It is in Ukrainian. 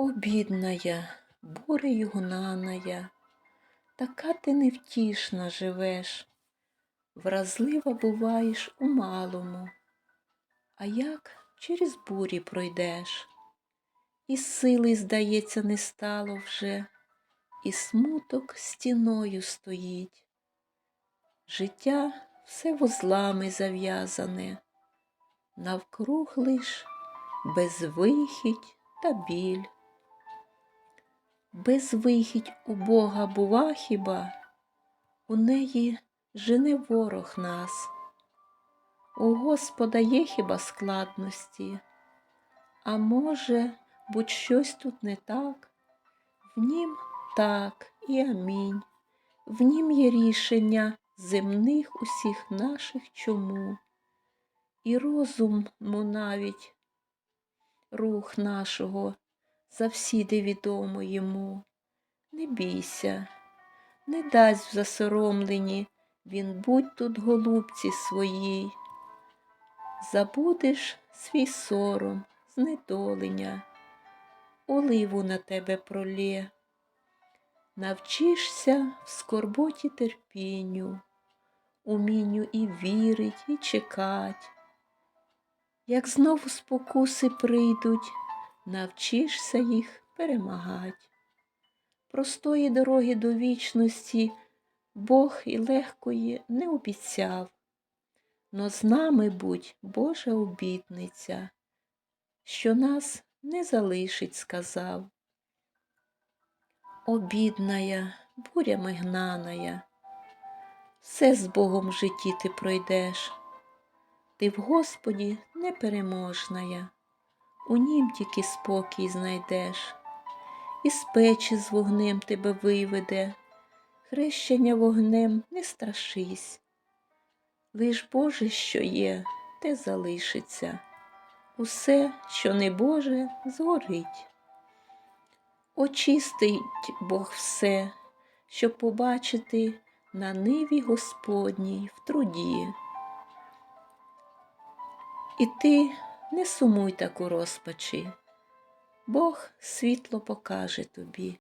Обідная, бурею гнаная, така ти невтішна живеш, вразлива буваєш у малому, а як через бурі пройдеш, і сили, здається, не стало вже, і смуток стіною стоїть. Життя все вузлами зав'язане, навкруг лиш безвихідь та біль. Безвихідь у Бога бува хіба, у неї жене ворог нас. У Господа є хіба складності, а може, будь щось тут не так, в нім так і амінь, в нім є рішення земних усіх наших чому, і розуму навіть рух нашого завсіди відомо йому. Не бійся, не дасть в засоромленні він будь тут голубці своїй. Забудеш свій сором, знедолення, оливу на тебе пролє. Навчишся в скорботі терпінню, умінню і вірить, і чекать. Як знову спокуси прийдуть, навчишся їх перемагать. Простої дороги до вічності Бог і легкої не обіцяв, но з нами будь Божа обітниця, що нас не залишить, сказав. Обідная, бурями гнаная, все з Богом в житті ти пройдеш, ти в Господі непереможная у нім тільки спокій знайдеш, із печі з вогнем тебе виведе, хрещення вогнем не страшись. Лиш Боже, що є, те залишиться, усе, що не Боже, згорить. Очистить Бог все, щоб побачити на ниві Господній в труді. І ти не сумуй так у розпачі, Бог світло покаже тобі.